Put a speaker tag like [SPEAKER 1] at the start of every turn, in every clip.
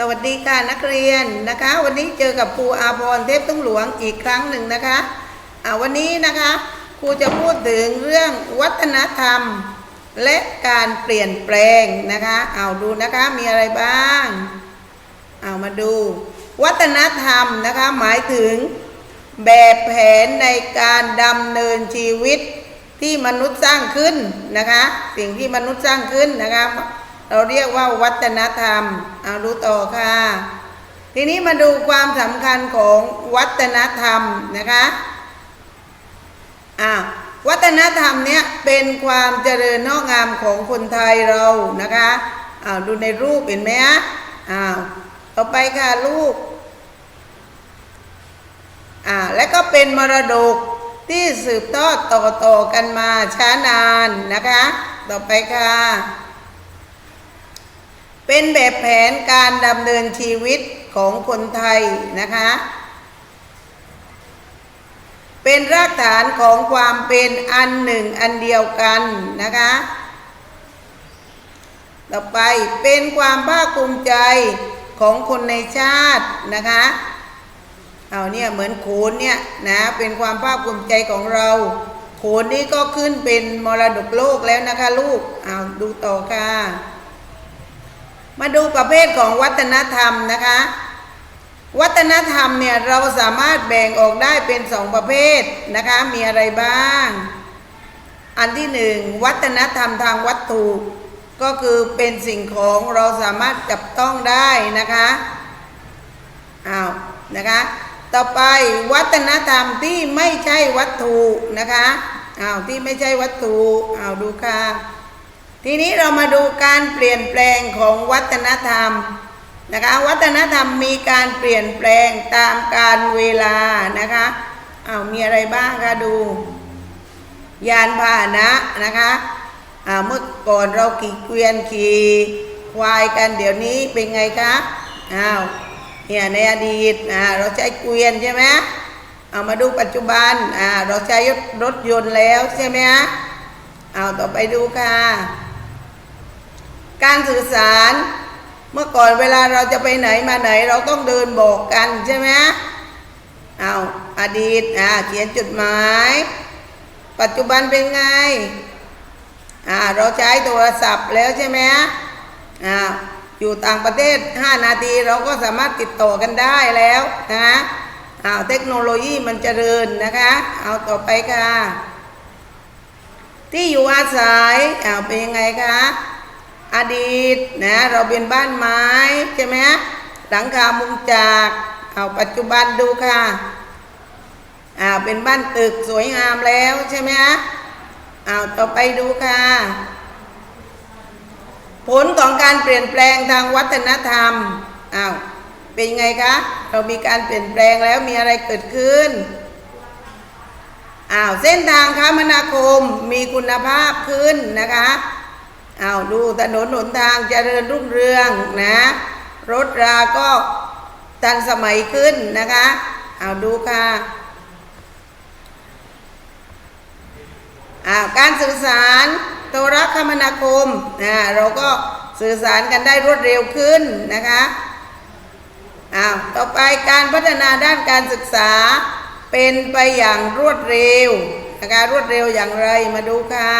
[SPEAKER 1] สวัสดีค่ะนักเรียนนะคะ วันนี้เจอกับครูอาพรเทพตุ้งหลวงอีกครั้งหนึ่งนะคะอ่าวันนี้นะคะครูจะพูดถึงเรื่องวัฒนธรรม และการเปลี่ยนแปลงนะคะเอาดูนะคะมีอะไรบ้าง เอามาดู วัฒนธรรมนะคะหมายถึงแบบแผนในการดำเนินชีวิตที่มนุษย์สร้างขึ้นนะคะ สิ่งที่มนุษย์สร้างขึ้นนะคะ เราเรียกว่าวัฒนธรรมเอาดูต่อค่ะ ทีนี้มาดูความสำคัญของวัฒนธรรมนะคะอ่าวัฒนธรรมเนี้ยเป็นความเจริญงอกงามของคนไทยเรานะคะอ้าวดูในรูปเห็นไหมฮะอ้าวต่อไปค่ะลูกอ่าและก็เป็นมรดกที่สืบทอดต่อๆกันมาช้านานนะคะ ต่อไปค่ะ เป็นแบบแผนการดำเนินชีวิตของคนไทยนะคะ เป็นรากฐานของความเป็นอันหนึ่งอันเดียวกันนะคะ ต่อไปเป็นความภาคภูมิใจของคนในชาตินะคะ เอาเนี่ยเหมือนโขนเนี่ยนะเป็นความภาคภูมิใจของเราโขนนี้ก็ขึ้นเป็นมรดกโลกแล้วนะคะลูกเอาดูต่อค่ะ มาดูประเภทของวัฒนธรรมนะคะ วัฒนธรรมเนี่ยเราสามารถแบ่งออกได้เป็นสองประเภทนะคะ มีอะไรบ้าง อันที่หนึ่งวัฒนธรรมทางวัตถุ ก็คือเป็นสิ่งของเราสามารถจับต้องได้นะคะอ้าวนะคะต่อไปวัฒนธรรมที่ไม่ใช่วัตถุนะคะอ้าวที่ไม่ใช่วัตถุอ้าวดูค่ะ ทีนี้เรามาดูการเปลี่ยนแปลงของวัฒนธรรมนะคะวัฒนธรรมมีการเปลี่ยนแปลงตามกาลเวลานะคะอ้าวมีอะไรบ้างคะดู ยานพาหนะนะคะอ่าเมื่อก่อนเราขี่เกวียนขี่ควายกันเดี๋ยวนี้เป็นไงคะอ้าวเนี่ยในอดีตอ่าเราใช้เกวียนใช่ไหมเอามาดูปัจจุบันอ่าเราใช้รถยนต์แล้วใช่ไหมฮะเอาต่อไปดูค่ะ การสื่อสารเมื่อก่อนเวลาเราจะไปไหนมาไหนเราต้องเดินบอกกันใช่ไหมเอาอดีตอ่าเขียนจดหมาย ปัจจุบันเป็นไงอ่าเราใช้โทรศัพท์แล้วใช่ไหมอ่าอยู่ต่างประเทศ 5 นาทีเราก็สามารถติดต่อกันได้แล้วนะอ้าวเทคโนโลยีมันเจริญนะคะ เอาต่อไปค่ะ ที่อยู่อาศัยอ้าวเป็นยังไงคะ อดีตนะเราเป็นบ้านไม้ใช่ไหมหลังคามุงจากเอาปัจจุบันดูค่ะอ่าเป็นบ้านตึกสวยงามแล้วใช่ไหมฮะเอาต่อไปดูค่ะ ผลของการเปลี่ยนแปลงทางวัฒนธรรมอ้าวเป็นยังไงคะเรามีการเปลี่ยนแปลงแล้วมีอะไรเกิดขึ้นอ้าวเส้นทางคมนาคมมีคุณภาพขึ้นนะคะ อ้าวดูถนนหนทางเจริญรุ่งเรืองนะ รถราก็ทันสมัยขึ้นนะคะอ้าวดูค่ะอ้าวการสื่อสารโทรคมนาคมนะเราก็สื่อสารกันได้รวดเร็วขึ้นนะคะอ้าวต่อไปการพัฒนาด้านการศึกษาเป็นไปอย่างรวดเร็วนะคะรวดเร็วอย่างไรมาดูค่ะ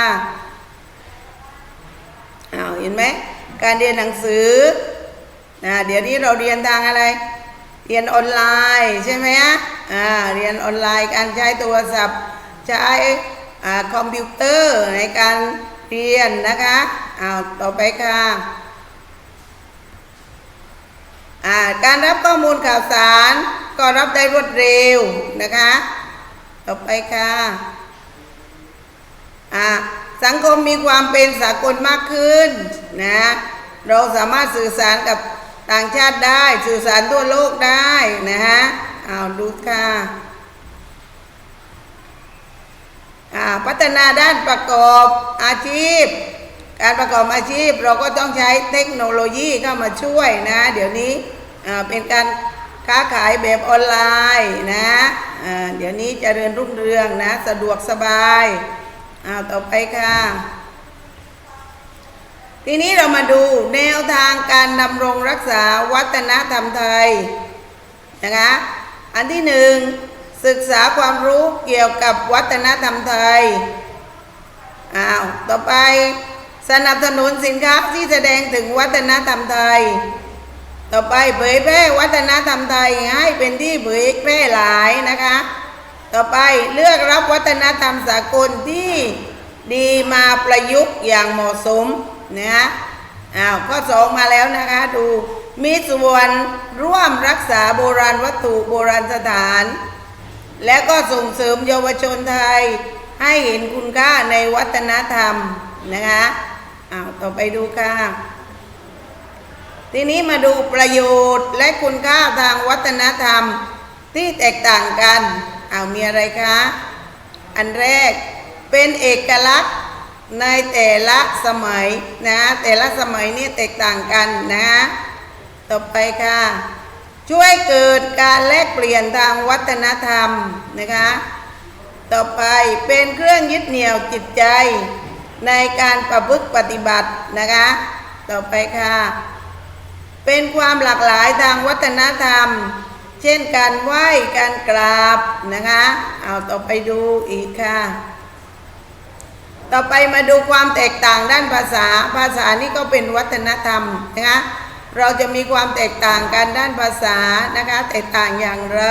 [SPEAKER 1] เห็นไหมการเรียนหนังสือนะเดี๋ยวนี้เราเรียนทางอะไร เรียนออนไลน์ใช่ไหมอ่าเรียนออนไลน์การใช้โทรศัพท์ใช้อ่าคอมพิวเตอร์ในการเรียนนะคะอ้าวต่อไปค่ะอ่าการรับข้อมูลข่าวสารก็รับได้รวดเร็วนะคะ ต่อไปค่ะอ่า สังคมมีความเป็นสากลมากขึ้นนะเราสามารถสื่อสารกับต่างชาติได้ สื่อสารทั่วโลกได้นะฮะเอาดูค่ะอ่าพัฒนาด้านประกอบอาชีพ การประกอบอาชีพเราก็ต้องใช้เทคโนโลยีเข้ามาช่วยนะ เดี๋ยวนี้อ่าเป็นการค้าขายแบบออนไลน์นะอ่าเดี๋ยวนี้จเจริญรุ่งเรืองนะ สะดวกสบาย อ้าวต่อไปค่ะททีนี้เรามาดูแนวทางการดำรงรักษาวัฒนธรรมไทยนะคะอันที่หนึ่งศึกษาความรู้เกี่ยวกับวัฒนธรรมไทยอ้าวต่อไปสนับสนุนสินค้าที่แสดงถึงวัฒนธรรมไทย ต่อไปเผยแพร่วัฒนธรรมไทยให้เป็นที่เผยแพร่หลายนะคะ ต่อไปเลือกรับวัฒนธรรมสากลที่ดีมาประยุกต์อย่างเหมาะสมนะอ้าวข้อสองมาแล้วนะคะดูมีส่วนร่วมรักษาโบราณวัตถุโบราณสถาน และก็ส่งเสริมเยาวชนไทยให้เห็นคุณค่าในวัฒนธรรมนะคะอ้าวต่อไปดูค่ะ ทีนี้มาดูประโยชน์และคุณค่าทางวัฒนธรรมที่แตกต่างกัน เอาวมีอะไรคะ อันแรกเป็นเอกลักษณ์ในแต่ละสมัยนะ แต่ละสมัยนี่แตกต่างกันนะ ต่อไปค่ะ ช่วยเกิดการแลกเปลี่ยนทางวัฒนธรรมนะคะ ต่อไปเป็นเครื่องยึดเหนี่ยวจิตใจในการประพฤติปฏิบัตินะคะ ต่อไปค่ะ เป็นความหลากหลายทางวัฒนธรรม เช่นการไหว้การกราบนะคะเอาต่อไปดูอีกค่ะ ต่อไปมาดูความแตกต่างด้านภาษา ภาษานี่ก็เป็นวัฒนธรรมนะคะเราจะมีความแตกต่างกันด้านภาษานะคะแตกต่างอย่างไร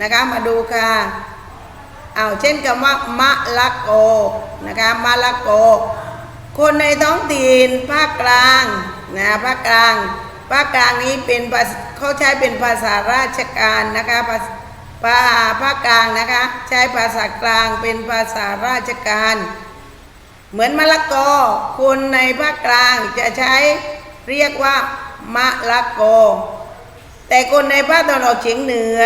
[SPEAKER 1] นะคะมาดูค่ะเอาเช่นคำว่ามะละโกนะคะมะละโก คนในท้องถิ่นภาคกลางนะภาคกลาง ภาคกลางนี้เป็นเขาใช้เป็นภาษาราชการนะคะภาภาภาคกลางนะคะใช้ภาษากลางเป็นภาษาราชการ เหมือนมะละกอคนในภาคกลางจะใช้เรียกว่ามะละกอ แต่คนในภาคตะวันออกเฉียงเหนือ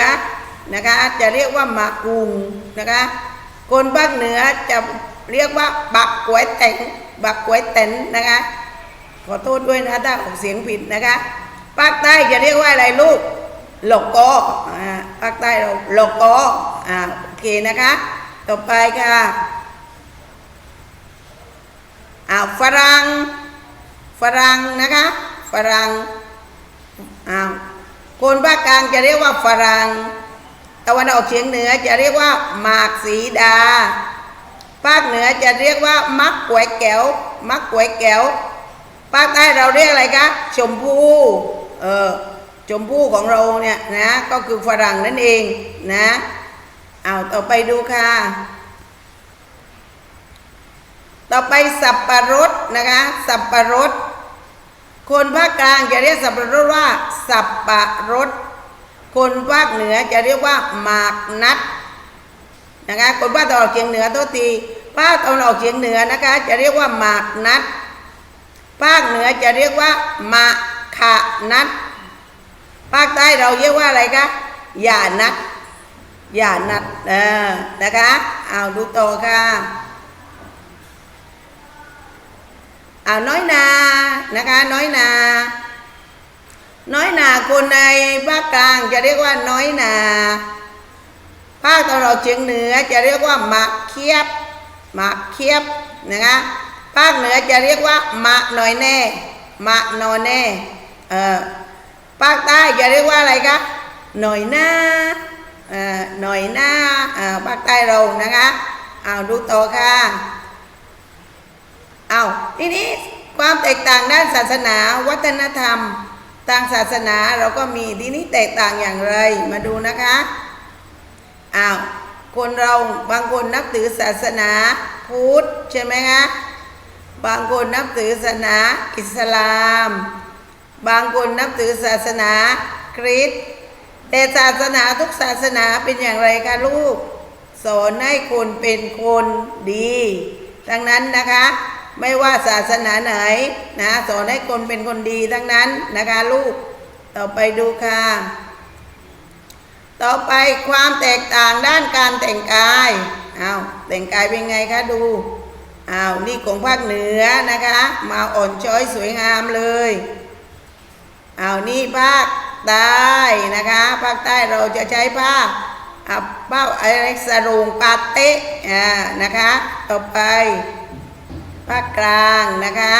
[SPEAKER 1] นะคะจะเรียกว่ามากกุงนะคะคนภาคเหนือจะเรียกว่าบักกวยแตงบักกวยเตนนะคะ ขอโทษด้วยนะถ้าออกเสียงผิดนะคะภาคใต้จะเรียกว่าอะไรลูกหลกกออ่าภาคใต้เราหลกกออ่าโอเคนะคะ ต่อไปค่ะอ้าวฝรั่งฝรั่งนะคะฝรั่งอ้าวคนภาคกลางจะเรียกว่าฝรั่งตะวันออกเฉียงเหนือจะเรียกว่าหมากสีดา ภาคเหนือจะเรียกว่ามักก๋วยแก้วมักก๋วยแก้ว ภาคใต้เราเรียกอะไรคะชมพู่เออชมพู่ของเราเนี่ยนะก็คือฝรั่งนั่นเองนะเอาต่อไปดูค่ะ ต่อไปสับปะรดนะคะสับปะรด คนภาคกลางจะเรียกสับปะรดว่า สับปะรด คนภาคเหนือจะเรียกว่าหมากนัดนะคะคนภาคตะวันออกเฉียงเหนือโทษทีภาคตะวันออกเฉียงเหนือนะคะจะเรียกว่าหมากนัด ภาคเหนือจะเรียกว่ามะขะนัดภาคใต้เราเรียกว่าอะไรคะอย่านัดอย่านัดเออนะคะเอาดูต่อค่ะเอาน้อยนานะคะน้อยนาน้อยนาคนในภาคกลางจะเรียกว่าน้อยนาภาคตะวันออกเฉียงเหนือจะเรียกว่าหมากเคียบหมากเคียบนะคะ ภาคเหนือจะเรียกว่ามะหน่อยแน่มะนอนแน่เออภาคใต้จะเรียกว่าอะไรคะหน่อยหน้าเออหน่อยหน้าเออภาคใต้เรานะคะเอาดูต่อค่ะเอาทีนี้ความแตกต่างด้านศาสนาวัฒนธรรมทางศาสนาเราก็มีทีนี้แตกต่างอย่างไรมาดูนะคะอ้าวคนเราบางคนนับถือศาสนาพุทธใช่ไหมคะ บางคนนับถือศาสนาอิสลาม บางคนนับถือศาสนาคริสต์แต่ศาสนาทุกศาสนาเป็นอย่างไรคะลูก สอนให้คนเป็นคนดี ดังนั้นนะคะ ไม่ว่าศาสนาไหนนะสอนให้คนเป็นคนดีทั้งนั้นนะคะลูก ต่อไปดูค่ะ ต่อไปความแตกต่างด้านการแต่งกายอ้าวแต่งกายเป็นไงคะดู อ้าวนี่ของภาคเหนือนะคะ มาอ่อนช้อยสวยงามเลยอ้าวนี่ภาคใต้นะคะภาคใต้เราจะใช้ผ้าอ่าผ้าอะไรสรงปาเตะอ่านะคะต่อไปภาคกลางนะคะ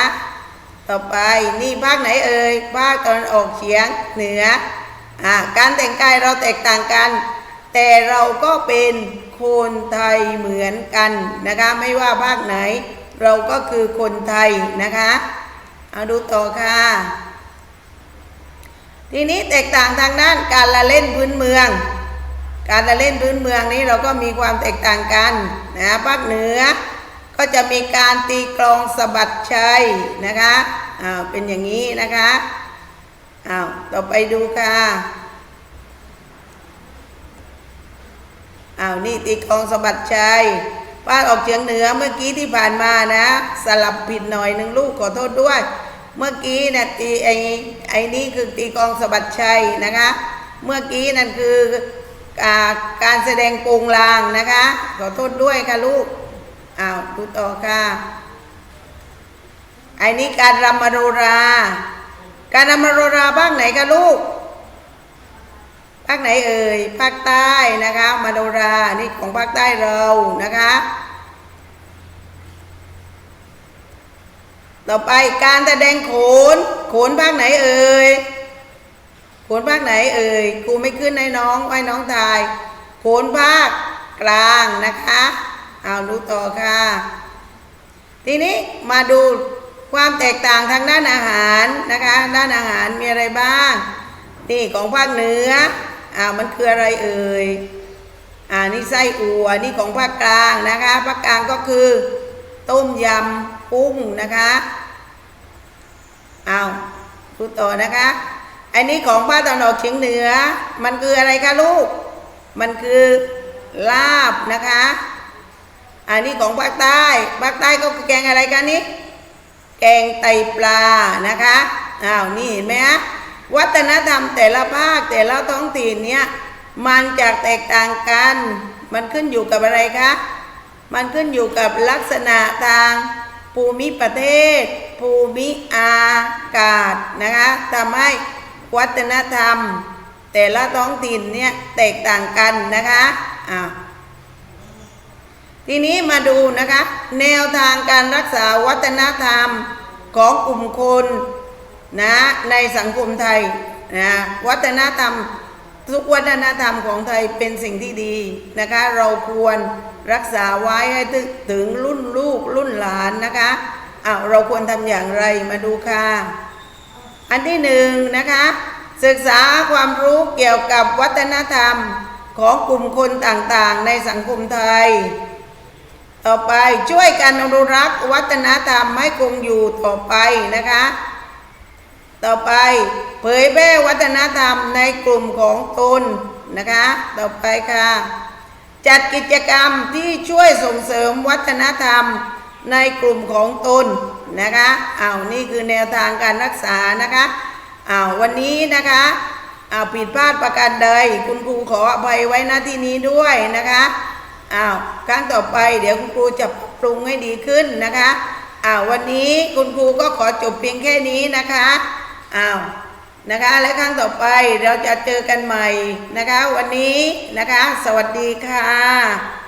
[SPEAKER 1] ต่อไปนี่ภาคไหนเอ่ยภาคตะวันออกเฉียงเหนืออ่าการแต่งกายเราแตกต่างกัน แต่เราก็เป็นคนไทยเหมือนกันนะคะ ไม่ว่าภาคไหน เราก็คือคนไทยนะคะเอาดูต่อค่ะ ทีนี้แตกต่างทางด้านการละเล่นพื้นเมือง การละเล่นพื้นเมืองนี้เราก็มีความแตกต่างกันนะภาคเหนือก็จะมีการตีกลองสะบัดชัยนะคะอ้าวเป็นอย่างนี้นะคะอ้าวต่อไปดูค่ะ อ้าวนี่ตีกองสะบัดชัยภาออกเฉียงเหนือเมื่อกี้ที่ผ่านมานะ สลับผิดหน่อยหนึ่งลูกขอโทษด้วย เมื่อกี้นะตีไอ้ไอ้นี่คือตีกองสะบัดชัยนะคะ เมื่อกี้นั่นคืออการแสดงโปงลางนะคะ ขอโทษด้วยค่ะลูกอ้าวดูต่อค่ะไอ้นี้การรำมโนรา การรำมโนราภาคไหนคะลูกาคไหนเอ่ย ภาคใต้นะคะมโนรานี่ของภาคใต้เรานะคะ ต่อไปการแสดงโขน โขนภาคไหนเอ่ย โขนภาคไหนเอ่ยครูไม่ขึ้นให้น้องให้น้องทาย โขนภาคกลางนะคะ เอาดูต่อค่ะ ทีนี้มาดูความแตกต่างทางด้านอาหารนะคะ ด้านอาหารมีอะไรบ้างนี่ของภาคเหนือ อ่าวมันคืออะไรเอ่ยอ่านี่ไส้อัวนี่ของภาคกลางนะคะภาคกลางก็คือ ต้มยำกุ้งนะคะเอาดูต่อนะคะอันนี้ของภาคตะวันออกเฉียงเหนือ มันคืออะไรคะลูก มันคือลาบนะคะ อันนี้ของภาคใต้ภาคใต้ก็คือแกงอะไรกันนี่แกงไตปลานะคะอ้าวนี่เห็นไหมฮะ วัฒนธรรมแต่ละภาคแต่ละท้องถิ่นเนี่ยมันจากแตกต่างกัน มันขึ้นอยู่กับอะไรคะ มันขึ้นอยู่กับลักษณะทางภูมิประเทศ ภูมิอากาศนะคะทำให้วัฒนธรรม แต่ละท้องถิ่นเนี่ยแตกต่างกันนะคะอ่าทีนี้มาดูนะคะ แนวทางการรักษาวัฒนธรรมของกลุ่มคน นะในสังคมไทยนะวัฒนธรรมทุกวัฒนธรรมของไทยเป็นสิ่งที่ดีนะคะเราควรรักษาไว้ให้ถึงรุ่นลูกรุ่นหลานนะคะอ้าวเราควรทำอย่างไรมาดูค่ะอันที่หนึ่งนะคะศึกษาความรู้เกี่ยวกับวัฒนธรรมของกลุ่มคนต่างๆ ในสังคมไทย ต่อไปช่วยกันอนุรักษ์วัฒนธรรมให้คงอยู่ต่อไปนะคะ ต่อไปเผยแพร่วัฒนธรรมในกลุ่มของตนนะคะ ต่อไปค่ะ จัดกิจกรรมที่ช่วยส่งเสริมวัฒนธรรมในกลุ่มของตนนะคะอ้าวนี่คือแนวทางการรักษานะคะอ้าววันนี้นะคะอ้าวผิดพลาดประการใดคุณครูขออภัยไว้ณที่นี้ด้วยนะคะอ้าวครั้งต่อไปเดี๋ยวคุณครูจะปรุงให้ดีขึ้นนะคะอ้าววันนี้คุณครูก็ขอจบเพียงแค่นี้นะคะ อ้าวนะคะและครั้งต่อไปเราจะเจอกันใหม่นะคะ วันนี้นะคะ สวัสดีค่ะ